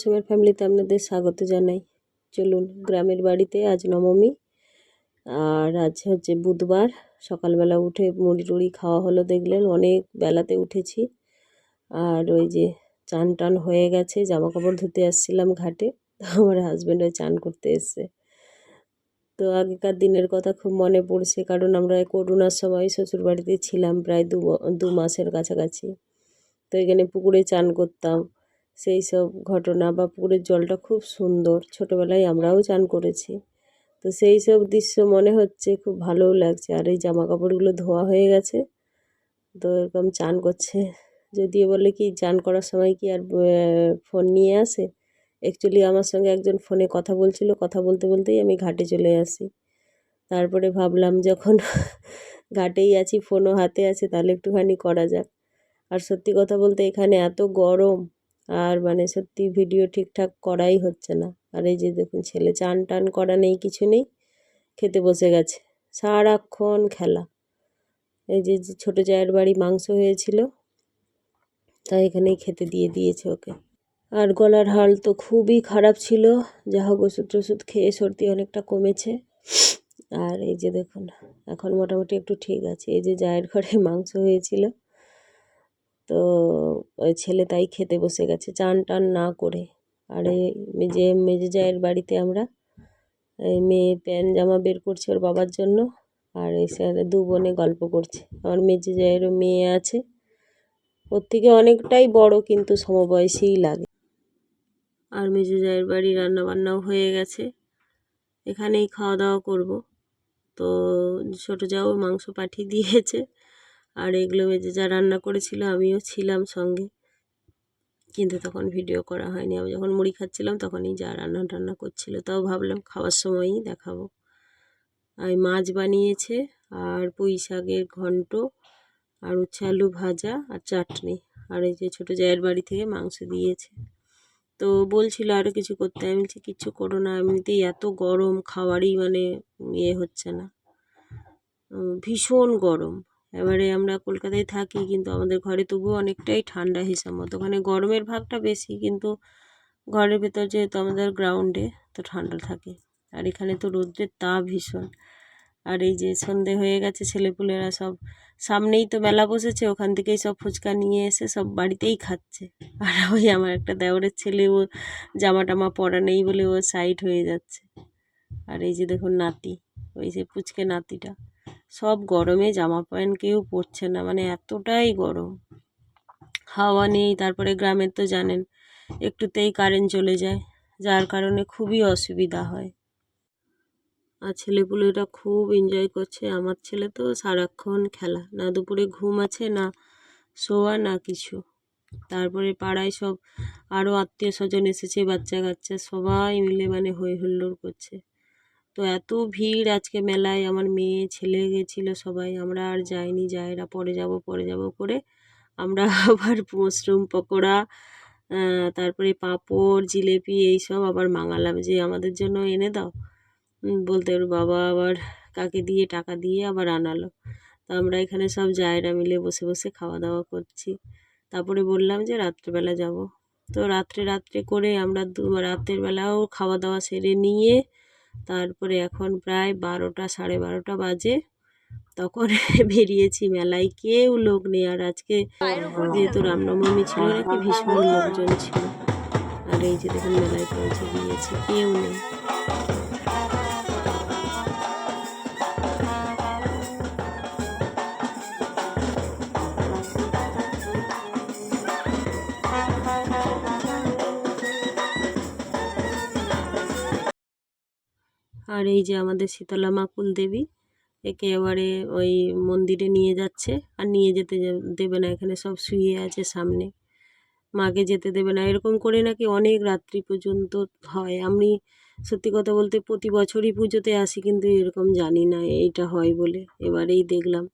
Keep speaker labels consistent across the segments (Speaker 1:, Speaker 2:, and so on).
Speaker 1: সুমের ফ্যামিলিতে আপনাদের স্বাগত জানাই। চলুন, গ্রামের বাড়িতে আজ নবমী, আর আজ হচ্ছে বুধবার। সকালবেলা উঠে মুড়ি টুড়ি খাওয়া হলো, দেখলেন অনেক বেলাতে উঠেছি। আর ওই যে চান টান হয়ে গেছে জামা কাপড় ধুতে আসছিলাম ঘাটে আমার হাজব্যান্ড ওই চান করতে এসছে। তো আগেকার দিনের কথা খুব মনে পড়ছে, কারণ আমরা করোনার সময় শ্বশুরবাড়িতে ছিলাম প্রায় দু দু মাসের কাছাকাছি। তো এখানে পুকুরে চান করতাম সেই সব ঘটনা বা পুকুরের জলটা খুব সুন্দর। ছোটোবেলায় আমরাও চান করেছি। তো সেই সব দৃশ্য মনে হচ্ছে, খুব ভালোও লাগছে। আর এই জামা কাপড়গুলো ধোয়া হয়ে গেছে, তো এরকম চান করছে। যদিও বলে কি, চান করার সময় কি আর ফোন নিয়ে আসে? অ্যাকচুয়ালি আমার সঙ্গে একজন ফোনে কথা বলছিল, কথা বলতে বলতেই আমি ঘাটে চলে আসি। তারপরে ভাবলাম, যখন ঘাটেই আছি, ফোনও হাতে আছে, তাহলে একটুখানি করা যাক। আর সত্যি কথা বলতে এখানে এত গরম আর মানে সত্যি ভিডিও ঠিকঠাক করাই হচ্ছে না। আর এই যে দেখুন, ছেলে চান টান করা নেই, কিছু নেই, খেতে বসে গেছে। সারাক্ষণ খেলা। এই যে ছোটো জায়ের বাড়ি মাংস হয়েছিল তা এখানেই খেতে দিয়ে দিয়েছে ওকে। আর গলার হাল তো খুবই খারাপ ছিল। যা হোক ওষুধ টষুধ খেয়ে সর্দি অনেকটা কমেছে। আর এই যে দেখুন, এখন মোটামুটি একটু ঠিক আছে। এই যে জায়ের ঘরে মাংস হয়েছিল তো ছেলে তাই খেতে বসে গেছে চান টান না করে। আর এই মেজে মেজে জায়ের বাড়িতে আমরা, এই মেয়ে প্যান্ট জামা বের করছে ওর বাবার জন্য আর এখানে দু বোনে গল্প করছে। আমার মেজে জায়েরও মেয়ে আছে। ওর থেকে অনেকটাই বড় কিন্তু সমবয়সীই লাগে। আর মেজে জায়ের বাড়ি রান্নাবান্নাও হয়ে গেছে। এখানেই খাওয়া দাওয়া করব। তো ছোটো যাও মাংস পাঠিয়ে দিয়েছে। আর এগুলো মেজে যা রান্না করেছিল আমিও ছিলাম সঙ্গে। কিন্তু তখন ভিডিও করা হয়নি। আমি যখন মুড়ি খাচ্ছিলাম তখনই যা রান্না টান্না করছিল, তাও ভাবলাম খাওয়ার সময়ই দেখাবো। আর মাছ বানিয়েছে আর পুঁই শাকের ঘন্ট আর উচ্ছে আলু ভাজা আর চাটনি। আর এই যে ছোটো জায়ের বাড়ি থেকে মাংস দিয়েছে। তো বলছিল আরও কিছু করতে। আমি বলছি কিচ্ছু করো না, এমনিতেই এত গরম, খাওয়ারই মানে ইয়ে হচ্ছে না। ভীষণ গরম। এবারে আমরা কলকাতায় থাকি, কিন্তু আমাদের ঘরে তবুও অনেকটাই ঠান্ডা হিসাব মতো। ওখানে গরমের ভাগটা বেশি, কিন্তু ঘরের ভেতর যেহেতু আমাদের গ্রাউন্ডে তো ঠান্ডা থাকে। আর এখানে তো রোদ্রের তাপ ভীষণ। আর এই যে সন্ধে হয়ে গেছে, ছেলেপুলেরা সব সামনেই তো মেলা বসেছে, ওখান থেকেই সব ফুচকা নিয়ে এসে সব বাড়িতেই খাচ্ছে। আর ওই আমার একটা দেওরের ছেলে, ও জামা টামা পরা নেই বলে ও সাইড হয়ে যাচ্ছে। আর এই যে দেখুন নাতি, ওই যে পুচকে নাতিটা। সব গরমে জামা প্যান্ট কেউ পরছে না মানে এতটাই গরম। হাওয়া নেই, তারপরে গ্রামের তো জানেন, একটুতেই কারেন্ট চলে যায়, যার কারণে খুবই অসুবিধা হয়। আর ছেলেপুলেরা খুব এনজয় করছে, আমার ছেলে তো সারাক্ষণ খেলা, না দুপুরে ঘুম আছে, না শোয়া, না কিছু। তারপরে পাড়ায় সব আরও আত্মীয় স্বজন এসেছে বাচ্চা কাচ্চা সবাই মিলে মানে হই হুল্লোড় করছে। তো এত ভিড় আজকে মেলায়, আমার মেয়ে, ছেলে গেছিল সবাই, আমরা আর যাইনি যায়রা পরে যাব পরে যাব করে আমরা আবার মশরুম পকোড়া তারপরে পাঁপড়, জিলেপি, এইসব আবার মাঙালাম যে আমাদের জন্য এনে দাও। বলতে ওর বাবা আবার কাকে দিয়ে, টাকা দিয়ে আবার আনালো। তো আমরা এখানে সব জায়রা মিলে বসে বসে খাওয়া দাওয়া করছি। তারপরে বললাম যে রাত্রেবেলা যাব। তো রাত্রে রাত্রে করে আমরা দু, রাতের বেলাও খাওয়া দাওয়া সেরে নিয়ে তারপরে এখন প্রায় বারোটা, সাড়ে বারোটা বাজে। তখন বেরিয়েছি মেলায়। কেউ লোক নেই। আর আজকে যেহেতু রামনবমী ছিল, নাকি ভীষণ লোকজন ছিল। আর এই যে দেখুন, মেলায় পৌঁছে গিয়েছে। কেউ নেই। আর এই যে আমাদের শীতলা মা কুলদেবী একে এবারে ওই মন্দিরে নিয়ে যাচ্ছে। আর নিয়ে যেতে দেবে না, এখানে সব শুয়ে আছে সামনে। মাকে যেতে দেবে না। এরকম করে নাকি অনেক রাত্রি পর্যন্ত হয়। আমি সত্যি কথা বলতে প্রতি বছরই পুজোতে আসি, কিন্তু এরকম জানি না এইটা হয় বলে। এবারেই দেখলাম।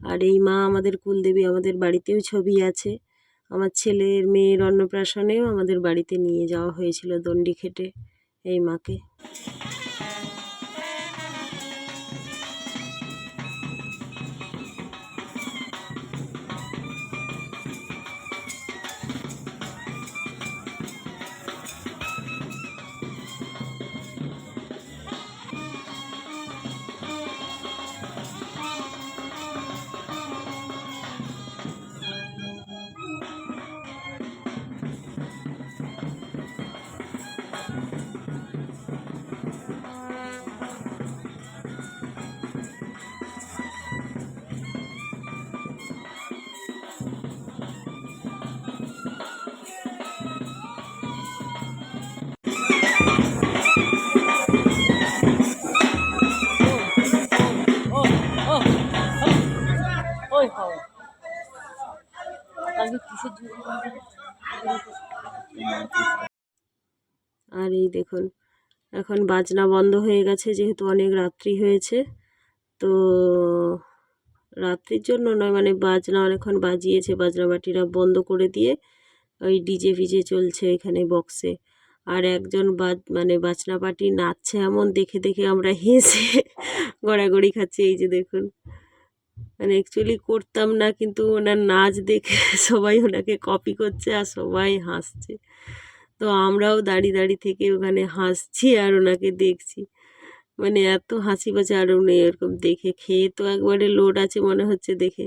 Speaker 1: আর এই মা আমাদের কুলদেবী আমাদের বাড়িতেও ছবি আছে। আমার ছেলের মেয়ের অন্নপ্রাশনেও আমাদের বাড়িতে নিয়ে যাওয়া হয়েছিল দণ্ডি খেটে এই মাকে। আর এই দেখুন, এখন বাজনা বন্ধ হয়ে গেছে, যেহেতু অনেক রাত্রি হয়েছে। তো রাত্রির জন্য নয় মানে বাজনা অনেকক্ষণ বাজিয়েছে বাজনা বাটিরা বন্ধ করে দিয়ে ওই ডিজে ফিজে চলছে এখানে বক্সে। আর একজন বাজ মানে বাজনা পার্টি নাচছে এমন, দেখে দেখে আমরা হেসে গড়াগড়ি খাচ্ছি, এই যে দেখুন। মানে অ্যাকচুয়ালি করতাম না, কিন্তু ওনার নাচ দেখে সবাই ওনাকে কপি করছে আর সবাই হাসছে। তো আমরাও দাঁড়িয়ে দাঁড়িয়ে থেকে ওখানে হাসছি আর ওনাকে দেখছি। মানে এত হাসি পাচ্ছে আর উনি এরকম দেখে, খেয়ে তো একবারে লোড আছে মনে হচ্ছে দেখে।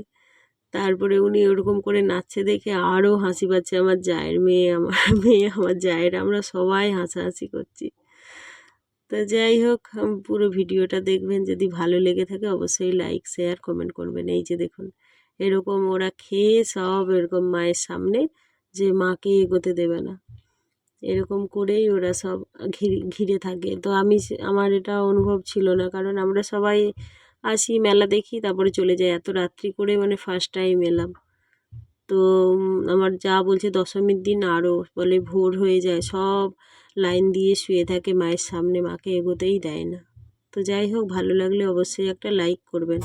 Speaker 1: তারপরে উনি ওরকম করে নাচছে দেখে আরও হাসি পাচ্ছে। আমার জায়ের মেয়ে, আমার মেয়ে, আমার জায়ের, আমরা সবাই হাসাহাসি করছি। তো যাই হোক পুরো ভিডিওটা দেখবেন। যদি ভালো লেগে থাকে, অবশ্যই লাইক শেয়ার কমেন্ট করবেন। এই যে দেখুন, এরকম ওরা খেয়ে সব এরকম মায়ের সামনে যে মাকে এগোতে দেবে না। এরকম করেই ওরা সব ঘিরে ঘিরে থাকে। তো আমি আমার এটা অনুভব ছিল না, কারণ আমরা সবাই আসি, মেলা দেখি, তারপরে চলে যাই। এত রাত্রি করে মানে ফার্স্ট টাইম এলাম। তো আমার যা বলছে, দশমীর দিন আরও বলে ভোর হয়ে যায়। সব লাইন দিয়ে শুয়ে থাকে মায়ের সামনে, মাকে এগোতেই দেয় না। তো যাই হোক, ভালো লাগলে অবশ্যই একটা লাইক করবেন।